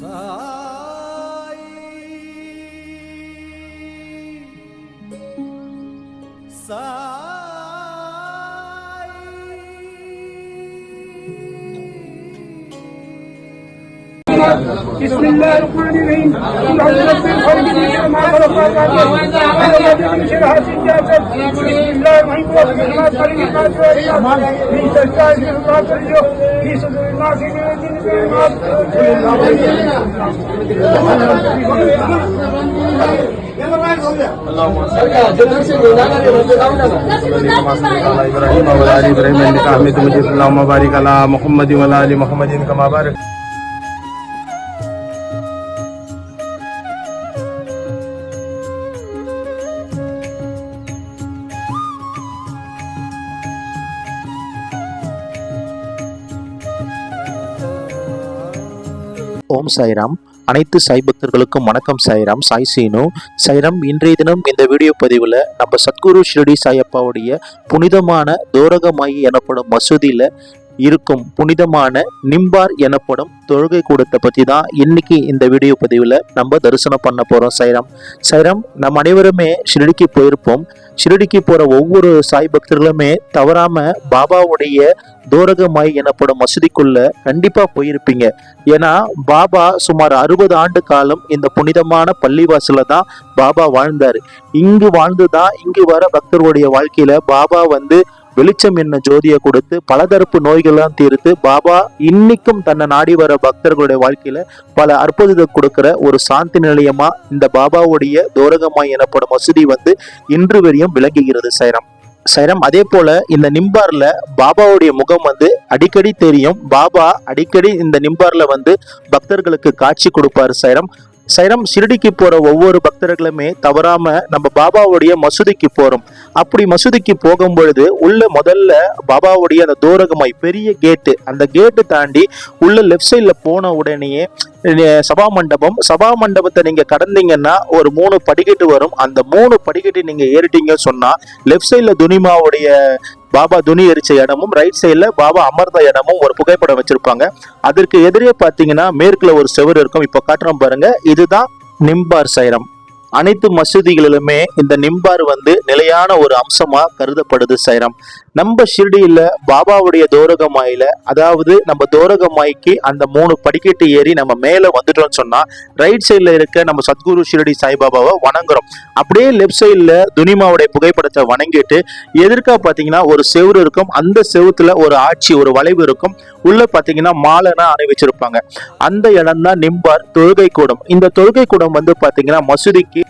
三 بسم الله الرحمن الرحيم اللهم رب الخلق من ما خلق وما شرح سجاسة بسم الله الرحيم ما خلق ما شرح في سجاسة ما خلق في صدر ما في جنة ما اللهم بارك على محمد وعلى ال محمد كما بارك ஓம் சாய்ராம். அனைத்து சாய் பக்தர்களுக்கும் வணக்கம் சாய்ராம். சாய் சீனு. சாய்ராம் இன்றைய தினம் இந்த வீடியோ பதிவில் நம்ம சத்குரு ஷிரடி சாயப்பாவுடைய புனிதமான தோரகமாயி எனப்படும் மசூதியில் இருக்கும் புனிதமான நிம்பார் எனப்படும் தொழுகை கூடத்தை பற்றி தான் இன்னைக்கு இந்த வீடியோ பதிவில் நம்ம தரிசனம் பண்ண போகிறோம் சைரம். சைராம் நம்ம அனைவருமே ஷிரடிக்கு போயிருப்போம். ஷிரடிக்கு போகிற ஒவ்வொரு சாய் பக்தர்களுமே தவறாமல் பாபாவுடைய தோரகமாய் எனப்படும் மசூதிக்குள்ள கண்டிப்பா போயிருப்பீங்க. ஏன்னா பாபா சுமார் அறுபது ஆண்டு காலம் இந்த புனிதமான பள்ளிவாசல தான் பாபா வாழ்ந்தாரு. இங்கு வாழ்ந்துதான் இங்கு வர பக்தர்களுடைய வாழ்க்கையில பாபா வந்து வெளிச்சம் என்ன ஜோதியை கொடுத்து பலதரப்பு நோய்கள்லாம் தீர்த்து பாபா இன்னைக்கும் தன்னை நாடி வர பக்தர்களுடைய வாழ்க்கையில பல அற்புதத்தை கொடுக்கிற ஒரு சாந்தி நிலையமா இந்த பாபாவுடைய தோரகமாய் எனப்படும் மசூதி வந்து இன்று வரையும் விளங்குகிறது சைரம். சைரம் அதே போல இந்த நிம்பார்ல பாபாவுடைய முகம் வந்து அடிக்கடி தெரியும். பாபா அடிக்கடி இந்த நிம்பார்ல வந்து பக்தர்களுக்கு காட்சி கொடுப்பாரு சைரம். சைரம் ஷிரடிக்கு போற ஒவ்வொரு பக்தர்களுமே தவறாம நம்ம பாபாவுடைய மசூதிக்கு போறோம். அப்படி மசூதிக்கு போகும் பொழுது உள்ள முதல்ல பாபாவுடைய அந்த தூரகமாய் பெரிய கேட்டு அந்த கேட்டு தாண்டி உள்ள லெஃப்ட் சைட்ல போன உடனேயே சபா மண்டபம். சபா மண்டபத்தை நீங்க கடந்தீங்கன்னா ஒரு மூணு படிக்கட்டு வரும். அந்த மூணு படிக்கட்டு நீங்க ஏறிட்டீங்கன்னு சொன்னா லெஃப்ட் சைட்ல துனிமாவுடைய பாபா துணி எரிச்ச இடமும் ரைட் சைடுல பாபா அமர்ந்த இடமும் ஒரு புகைப்படம் வச்சிருப்பாங்க. அதற்கு எதிரே பாத்தீங்கன்னா மேற்குல ஒரு செவர் இருக்கும். இப்ப காட்டுறோம் பாருங்க. இதுதான் நிம்பார் சைரம். அனைத்து மசூதிகளிலுமே இந்த நிம்பார் வந்து நிலையான ஒரு அம்சமா கருதப்படுது சைரம். நம்ம ஷிர்டியில் பாபாவுடைய தோரகமாயில அதாவது நம்ம தோரகமாய்க்கு அந்த மூணு படிக்கட்டு ஏறி நம்ம மேலே வந்துட்டோம்னு சொன்னா ரைட் சைடில் இருக்க நம்ம சத்குரு ஷிரடி சாய்பாபாவை வணங்குறோம். அப்படியே லெஃப்ட் சைடில் துனிமாவுடைய புகைப்படத்தை வணங்கிட்டு எதிர்க்கா பார்த்தீங்கன்னா ஒரு செவுரு இருக்கும். அந்த செவுத்துல ஒரு ஆட்சி ஒரு வளைவு இருக்கும். உள்ள பார்த்தீங்கன்னா மாலைனா அணிவிச்சிருப்பாங்க அந்த இடம் தான் நிம்பார் தொழுகை கூடம் இந்த தொழுகை கூடம் வந்து பார்த்தீங்கன்னா மசூதிக்கு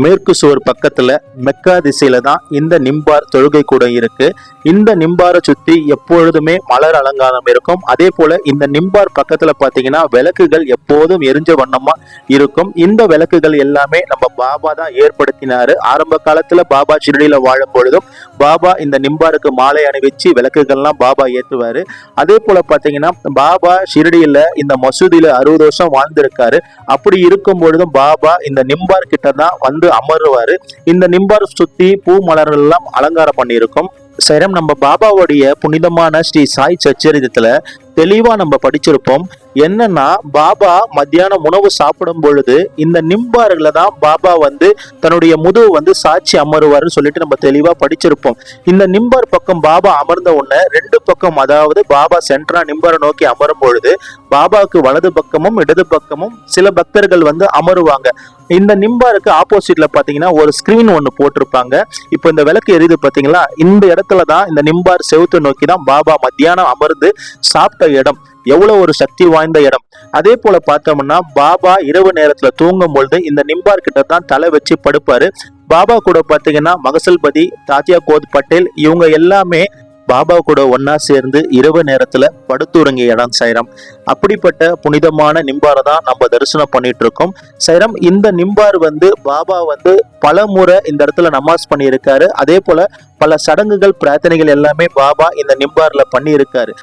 மேற்கு சுவர் பக்கத்துல மெக்கா திசையில தான் இந்த நிம்பார் தொழுகை கூடம் இருக்கு. இந்த நிம்பாரை சுத்தி எப்பொழுதுமே மலர் அலங்காரம் இருக்கும். அதே போல இந்த நிம்பார் பக்கத்துல பாத்தீங்கன்னா விளக்குகள் எப்போதும் எரிஞ்ச வண்ணமா இருக்கும். இந்த விளக்குகள் எல்லாமே நம்ம பாபா தான் ஏற்படுத்தினாரு. ஆரம்ப காலத்துல பாபா ஷிரடியில வாழும் பொழுதும் பாபா இந்த நிம்பாருக்கு மாலை அணிவிச்சு விளக்குகள்லாம் பாபா ஏற்றுவாரு அதே போல பாத்தீங்கன்னா பாபா ஷிரடியில இந்த மசூதியில அறுபது வருஷம் வாழ்ந்திருக்காரு. அப்படி இருக்கும் பொழுதும் பாபா இந்த நிம்பார் கிட்ட தான் வந்து அமருவாரு. இந்த நிம்பார் சுத்தி பூ மலர்கள் எல்லாம் அலங்காரம் பண்ணியிருக்கும். சரம் நம்ம பாபாவுடைய புனிதமான ஸ்ரீ சாய் சச்சரிதத்துல தெளிவா நம்ம படிச்சிருப்போம். என்னன்னா பாபா மத்தியானம் உணவு சாப்பிடும் பொழுது இந்த நிம்பார்களை தான் பாபா வந்து தன்னுடைய முதுகு வந்து சாட்சி அமருவாருன்னு சொல்லிட்டு நம்ம தெளிவா படிச்சிருப்போம். இந்த நிம்பார் பக்கம் பாபா அமர்ந்த உடனே ரெண்டு பக்கம் அதாவது பாபா சென்ட்ரா நிம்பாரை நோக்கி அமரும் பொழுது பாபாவுக்கு வலது பக்கமும் இடது பக்கமும் சில பக்தர்கள் வந்து அமருவாங்க. இந்த நிம்பாருக்கு ஆப்போசிட்ல பாத்தீங்கன்னா ஒரு ஸ்கிரீன் ஒன்று போட்டிருப்பாங்க. இப்போ இந்த விளக்கு எரியுது பாத்தீங்களா? இந்த இடத்துல தான் இந்த நிம்பார் செவுத்து நோக்கி தான் பாபா மத்தியானம் அமர்ந்து சாப்பிட்டு இடம் எவ்வளவு ஒரு சக்தி வாய்ந்த இடம். அதே போல பார்த்தோம்னா பாபா இரவு நேரத்துல தூங்கும் பொழுது இந்த நிம்பார் கிட்ட தான் தலை வச்சு படுப்பாரு. பாபா கூட பாத்தீங்கன்னா மகசல்பதி தாத்தியா கோத் பட்டேல் இவங்க எல்லாமே பாபா கூட ஒன்னா சேர்ந்து இரவு நேரத்துல படுத்துறங்கிய இடம் சைரம். அப்படிப்பட்ட புனிதமான நிம்பாரை தான் நம்ம தரிசனம் பண்ணிட்டு இருக்கோம் சைரம் இந்த நிம்பார் வந்து பாபா வந்து பல முறை இந்த இடத்துல நமாஸ் பண்ணியிருக்காரு. அதே போல பல சடங்குகள் பிரார்த்தனைகள் எல்லாமே பாபா இந்த நிம்பார்ல பண்ணியிருக்காரு.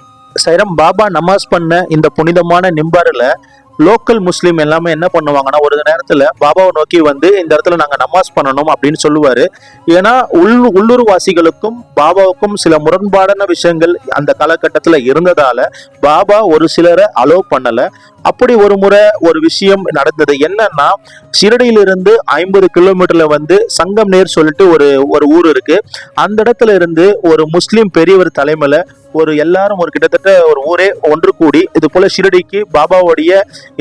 சைரம் பாபா நமாஸ் பண்ண இந்த புனிதமான நிம்பாரில் லோக்கல் முஸ்லீம் எல்லாமே என்ன பண்ணுவாங்கன்னா ஒரு நேரத்தில் பாபாவை நோக்கி வந்து இந்த இடத்துல நாங்கள் நமாஸ் பண்ணணும் அப்படின்னு சொல்லுவார். ஏன்னா உள் உள்ளூர் வாசிகளுக்கும் பாபாவுக்கும் சில முரண்பாடான விஷயங்கள் அந்த காலகட்டத்தில் இருந்ததால் பாபா ஒரு சிலரை அலோவ் பண்ணலை. அப்படி ஒரு முறை ஒரு விஷயம் நடந்தது. என்னன்னா ஷிரடியிலிருந்து ஐம்பது கிலோமீட்டர்ல வந்து சங்கம் நேர் சொல்லிட்டு ஒரு ஒரு ஊர் இருக்கு. அந்த இடத்துல இருந்து ஒரு முஸ்லீம் பெரியவர் தலைமையில ஒரு எல்லாரும் ஒரு கிட்டத்தட்ட ஒரு ஊரே ஒன்று கூடி இது போல ஷிரடிக்கு பாபாவுடைய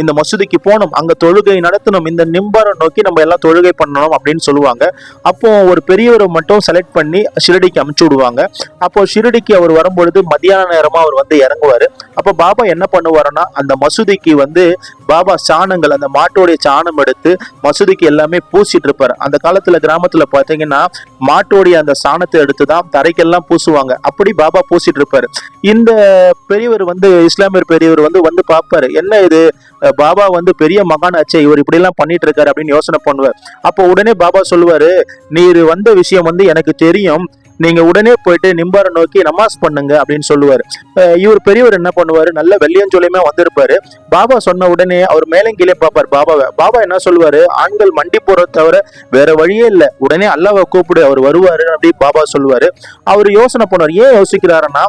இந்த மசூதிக்கு போனோம். அங்க தொழுகை நடத்தணும் இந்த நிம்பரம் நோக்கி நம்ம எல்லாம் தொழுகை பண்ணணும் அப்படின்னு சொல்லுவாங்க. அப்போ ஒரு பெரியவரை மட்டும் செலக்ட் பண்ணி ஷிரடிக்கு அமுச்சு விடுவாங்க. அப்போ ஷிரடிக்கு அவர் வரும்பொழுது மத்தியான நேரமா அவர் வந்து இறங்குவாரு. அப்போ பாபா என்ன பண்ணுவாருன்னா அந்த மசூதிக்கு வந்து பாபா சாணங்கள் அந்த மாட்டோடைய சாணம் எடுத்து மசூதிக்கு எல்லாமே பூசிட்டு இருப்பார். அந்த காலத்துல கிராமத்துல பாத்தீங்கன்னா மாட்டோடைய அந்த சாணத்தை எடுத்து தான் தரைக்கெல்லாம் பூசுவாங்க. அப்படி பாபா பூசிட்டு இருப்பாரு. இந்த பெரியவர் வந்து இஸ்லாமியர் பெரியவர் வந்து வந்து பார்ப்பாரு என்ன இது? பாபா வந்து பெரிய மகானாச்சே இவர் இப்படி எல்லாம் பண்ணிட்டு இருக்காரு அப்படின்னு யோசனை பண்ணுவார். அப்போ உடனே பாபா சொல்லுவாரு நீர் வந்த விஷயம் வந்து எனக்கு தெரியும். நீங்க உடனே போயிட்டு நிம்பாரை நோக்கி நமாஸ் பண்ணுங்க அப்படின்னு சொல்லுவார். இவர் பெரியவர் என்ன பண்ணுவார்? நல்ல வெள்ளியஞ்சொலியுமே வந்திருப்பாரு. பாபா சொன்ன உடனே அவர் மேலங்கிலே பார்ப்பார் பாபாவை. பாபா என்ன சொல்லுவாரு? ஆண்கள் மண்டி போறத தவிர வேற வழியே இல்லை. உடனே அல்லாவை கூப்பிடு அவர் வருவாரு அப்படி பாபா சொல்லுவாரு. அவர் யோசனை பண்ணுவார். ஏன் யோசிக்கிறாருன்னா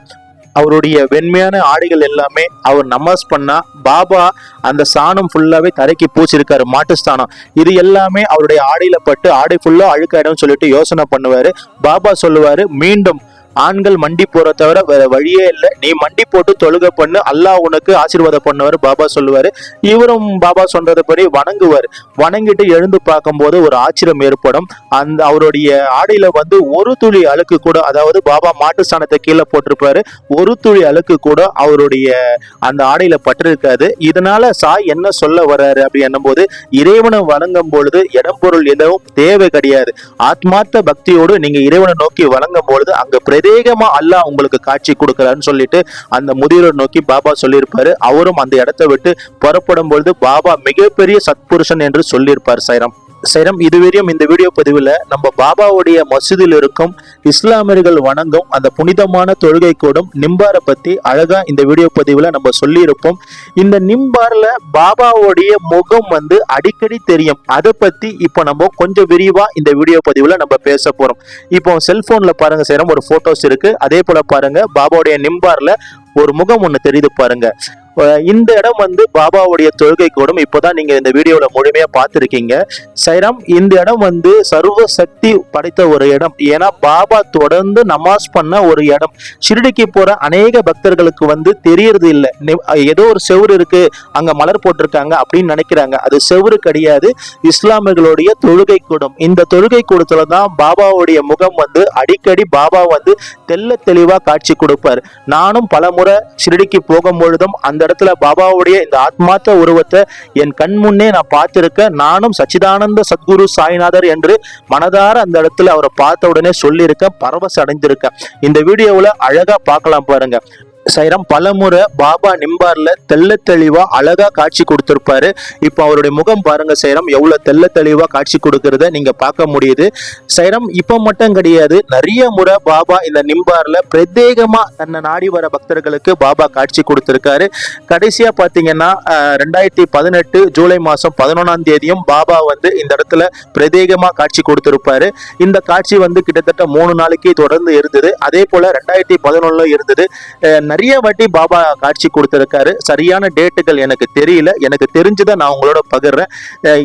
அவருடைய வெண்மையான ஆடைகள் எல்லாமே அவர் நமாஸ் பண்ணா பாபா அந்த சாணம் ஃபுல்லாவே தரைக்கு பூச்சிருக்காரு மாட்டு ஸ்தானம் இது எல்லாமே அவருடைய ஆடையில பட்டு ஆடை ஃபுல்லா அழுக்காயிடும் சொல்லிட்டு யோசனை பண்ணுவாரு. பாபா சொல்லுவாரு மீண்டும் ஆண்கள் மண்டி போற தவிர வேற வழியே இல்லை. நீ மண்டி போட்டு தொழுக பண்ணு. அல்லாஹ் உனக்கு ஆசீர்வாதம் பண்ணுவார் பாபா சொல்லுவார். இவரும் பாபா சொல்றதுபடி வணங்குவார். வணங்கிட்டு எழுந்து பார்க்கும்போது ஒரு ஆச்சரியம் ஏற்படும். அந்த அவருடைய ஆடையில வந்து ஒரு துளி அழுக்கு கூட அதாவது பாபா மாட்டு சாணத்தை கீழே போட்டிருப்பாரு. ஒரு துளி அழுக்கு கூட அவருடைய அந்த ஆடையில பட்டிருக்காது. இதனால சாய் என்ன சொல்ல வர்றாரு அப்படி என்னும்போது இறைவனை வணங்கும் பொழுது இடம் பொருள் எதுவும் தேவை கிடையாது. ஆத்மார்த்த பக்தியோடு நீங்க இறைவனை நோக்கி வணங்கும் பொழுது அங்க பிரத்யேகமா அல்லாஹ் உங்களுக்கு காட்சி கொடுக்கறான்னு சொல்லிட்டு அந்த முதியோரை நோக்கி பாபா சொல்லியிருப்பாரு. அவரும் அந்த இடத்தை விட்டு புறப்படும் பொழுது பாபா மிகப்பெரிய சத்புருஷன் என்று சொல்லியிருப்பார் சைரம். சைரம் இதுவரையும் இந்த வீடியோ பதிவில் நம்ம பாபாவுடைய மசூதியில் இருக்கும் இஸ்லாமியர்கள் வணங்கும் அந்த புனிதமான தொழுகை கூடும் நிம்பாரை பற்றி அழகாக இந்த வீடியோ பதிவில் நம்ம சொல்லியிருப்போம். இந்த நிம்பாரில் பாபாவுடைய முகம் வந்து அடிக்கடி தெரியும். அதை பற்றி இப்போ நம்ம கொஞ்சம் விரிவாக இந்த வீடியோ பதிவில் நம்ம பேச போகிறோம் இப்போ செல்ஃபோனில் பாருங்கள் செய்கிறோம் ஒரு ஃபோட்டோஸ் இருக்குது அதே போல் பாருங்கள் பாபாவுடைய நிம்பாரில் ஒரு முகம் ஒன்று தெரியுது பாருங்கள் இந்த இடம் வந்து பாபாவுடைய தொழுகை கூடும் இப்போதான் நீங்க இந்த வீடியோல முழுமையா பார்த்துருக்கீங்க. சைராம் இந்த இடம் வந்து சர்வ சக்தி படைத்த ஒரு இடம். ஏன்னா பாபா தொடர்ந்து நமாஸ் பண்ண ஒரு இடம். ஷிரடிக்கு போற அநேக பக்தர்களுக்கு வந்து தெரியறது இல்லை. ஏதோ ஒரு செவுரு இருக்கு. அங்க மலர் போட்டிருக்காங்க அப்படின்னு நினைக்கிறாங்க. அது செவுரு கிடையாது. இஸ்லாமியர்களுடைய தொழுகை கூடம் இந்த தொழுகை கூடத்துல தான் பாபாவுடைய முகம் வந்து அடிக்கடி பாபா வந்து தெள்ள தெளிவா காட்சி கொடுப்பார். நானும் பல முறை ஷிரடிக்கு போகும் பொழுதும் அந்த இடத்துல பாபாவுடைய இந்த ஆத்மார்த்த உருவத்தை என் கண் முன்னே நான் பார்த்திருக்கேன் நானும் சச்சிதானந்த சத்குரு சாய்நாதர் என்று மனதார அந்த இடத்துல அவரை பார்த்த உடனே சொல்லியிருக்கேன் பரவச அடைஞ்சிருக்கேன் இந்த வீடியோவில் அழகா பார்க்கலாம் பாருங்க. சைரம் பலமுறை பாபா நிம்பார்ல தெள்ள தெளிவா அழகா காட்சி கொடுத்திருப்பாரு. இப்போ அவருடைய முகம் பாருங்க சைரம் எவ்வளவு தெள்ள தெளிவா காட்சி கொடுக்கறத நீங்க பார்க்க முடியுது. சைரம் இப்ப மட்டும் கிடையாது நிறைய முறை பாபா இந்த நிம்பார்ல பிரத்யேகமா தன்னை நாடி வர பக்தர்களுக்கு பாபா காட்சி கொடுத்திருக்காரு. கடைசியா பாத்தீங்கன்னா ரெண்டாயிரத்தி பதினெட்டு ஜூலை மாசம் பதினொன்னாம் தேதியும் பாபா வந்து இந்த இடத்துல பிரத்யேகமா காட்சி கொடுத்திருப்பாரு. இந்த காட்சி வந்து கிட்டத்தட்ட மூணு நாளைக்கு தொடர்ந்து இருந்தது. அதே போல ரெண்டாயிரத்தி பதினொன்னுல இருந்தது. நிறைய வாட்டி பாபா காட்சி கொடுத்துருக்காரு. சரியான டேட்டுகள் எனக்கு தெரியல. எனக்கு தெரிஞ்சதை நான் உங்களோட பகிர்றேன்.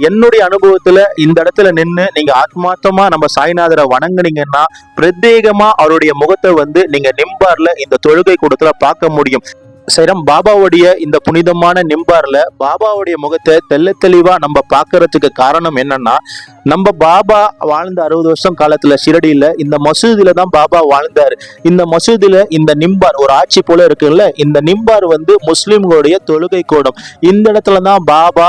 என்னுடைய அனுபவத்துல இந்த இடத்துல நின்று நீங்க ஆத்மார்த்தமா நம்ம சாய்நாதரை வணங்குனீங்கன்னா பிரத்யேகமா அவருடைய முகத்தை வந்து நீங்க நிம்பார்ல இந்த தொழுகை கூடத்துல பார்க்க முடியும். சைரம் பாபாவுடைய இந்த புனிதமான நிம்பார்ல பாபாவுடைய முகத்தை தெள்ள தெளிவா நம்ம பார்க்கறதுக்கு காரணம் என்னன்னா நம்ம பாபா வாழ்ந்த அறுபது வருஷம் காலத்துல ஷிரடியில இந்த மசூதியில தான் பாபா வாழ்ந்தாரு. இந்த மசூதியில இந்த நிம்பார் ஒரு ஆட்சி போல இருக்குல்ல இந்த நிம்பார் வந்து முஸ்லிம்களுடைய தொழுகை கூடம் இந்த இடத்துல தான் பாபா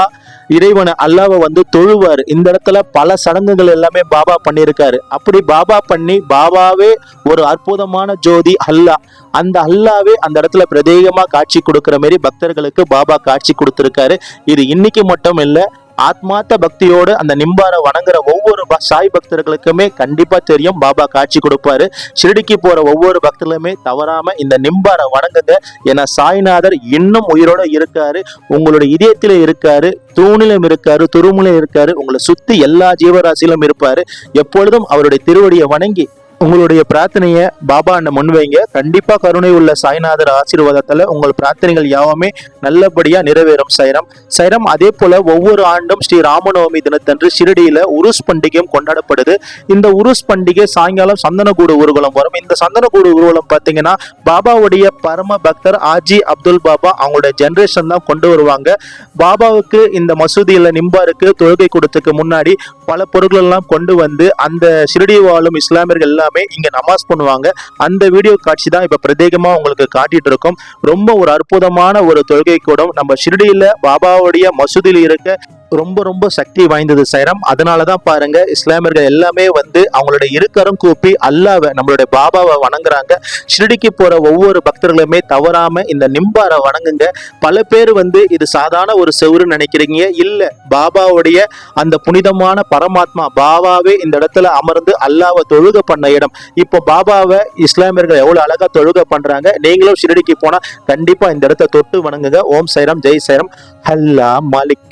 இறைவனை அல்லாவை வந்து தொழுவார். இந்த இடத்துல பல சடங்குகள் எல்லாமே பாபா பண்ணியிருக்காரு. அப்படி பாபா பண்ணி பாபாவே ஒரு அற்புதமான ஜோதி அல்லாஹ் அந்த அல்லாவே அந்த இடத்துல பிரதேகமாக காட்சி கொடுக்குற மாரி பக்தர்களுக்கு பாபா காட்சி கொடுத்துருக்காரு. இது இன்னைக்கு மட்டும் இல்லை ஆத்மார்த்த பக்தியோடு அந்த நிம்பாரை வணங்குற ஒவ்வொரு ப- சாய் பக்தர்களுக்குமே கண்டிப்பா தெரியும். பாபா காட்சி கொடுப்பாரு. ஷிரடிக்கு போற ஒவ்வொரு பக்தர்களுமே தவறாம இந்த நிம்பாரை வணங்குங்க. ஏன்னா சாய்நாதர் இன்னும் உயிரோட இருக்காரு. உங்களுடைய இதயத்தில இருக்காரு. தூணிலும் இருக்காரு. துருமுலையும் இருக்காரு. உங்களை சுத்தி எல்லா ஜீவராசியிலும் இருப்பாரு. எப்பொழுதும் அவருடைய திருவடியை வணங்கி உங்களுடைய பிரார்த்தனையை பாபா அண்ணன் முன்வைங்க கண்டிப்பா கருணை உள்ள சாய்நாதர் ஆசீர்வாதத்துல உங்கள் பிரார்த்தனைகள் யாவுமே நல்லபடியா நிறைவேறும் சைரம். சைரம் அதே போல ஒவ்வொரு ஆண்டும் ஸ்ரீ ராமநவமி தினத்தன்று ஷிரடியில உருஸ் பண்டிகையும் கொண்டாடப்படுது. இந்த உருஸ் பண்டிகை சாயங்காலம் சந்தனக்கூடு ஊர்வலம் வரும். இந்த சந்தனக்கூடு ஊர்வலம் பார்த்தீங்கன்னா பாபாவுடைய பரம பக்தர் ஆஜி அப்துல் பாபா அவங்களுடைய ஜென்ரேஷன் தான் கொண்டு வருவாங்க. பாபாவுக்கு இந்த மசூதியில நிம்பாருக்கு தொழுகை கொடுத்ததுக்கு முன்னாடி பல பொருட்கள் எல்லாம் கொண்டு வந்து அந்த ஷிரடி வாழும் இஸ்லாமியர்கள் இங்க நமாஸ் பண்ணுவாங்க. அந்த வீடியோ காட்சி தான் இப்ப பிரத்யேகமா உங்களுக்கு காட்டிட்டு இருக்கோம். ரொம்ப ஒரு அற்புதமான ஒரு தொழுகை கூடம் நம்ம ஷிரடியில பாபாவுடைய மசூதியில் இருக்க ரொம்ப ரொம்ப சக்தி வாய்ந்தது சைரம். அதனால தான் பாருங்க இஸ்லாமியர்கள் எல்லாமே வந்து அவங்களுடைய இருக்கரம் கூப்பி அல்லாவை நம்மளுடைய பாபாவை வணங்குறாங்க. ஷிரடிக்கு போற ஒவ்வொரு பக்தர்களுமே தவறாம இந்த நிம்பாரை வணங்குங்க. பல பேர் வந்து இது சாதாரண ஒரு செவுரு நினைக்கிறீங்க. இல்ல பாபாவுடைய அந்த புனிதமான பரமாத்மா பாபாவே இந்த இடத்துல அமர்ந்து அல்லாவை தொழுக பண்ண இடம். இப்போ பாபாவை இஸ்லாமியர்கள் எவ்வளவு அழகா தொழுக பண்றாங்க. நீங்களும் ஷிரடிக்கு போனா கண்டிப்பா இந்த இடத்த தொட்டு வணங்குங்க. ஓம் சைரம் ஜெய் சைரம். ஹல்லா மாலிக்.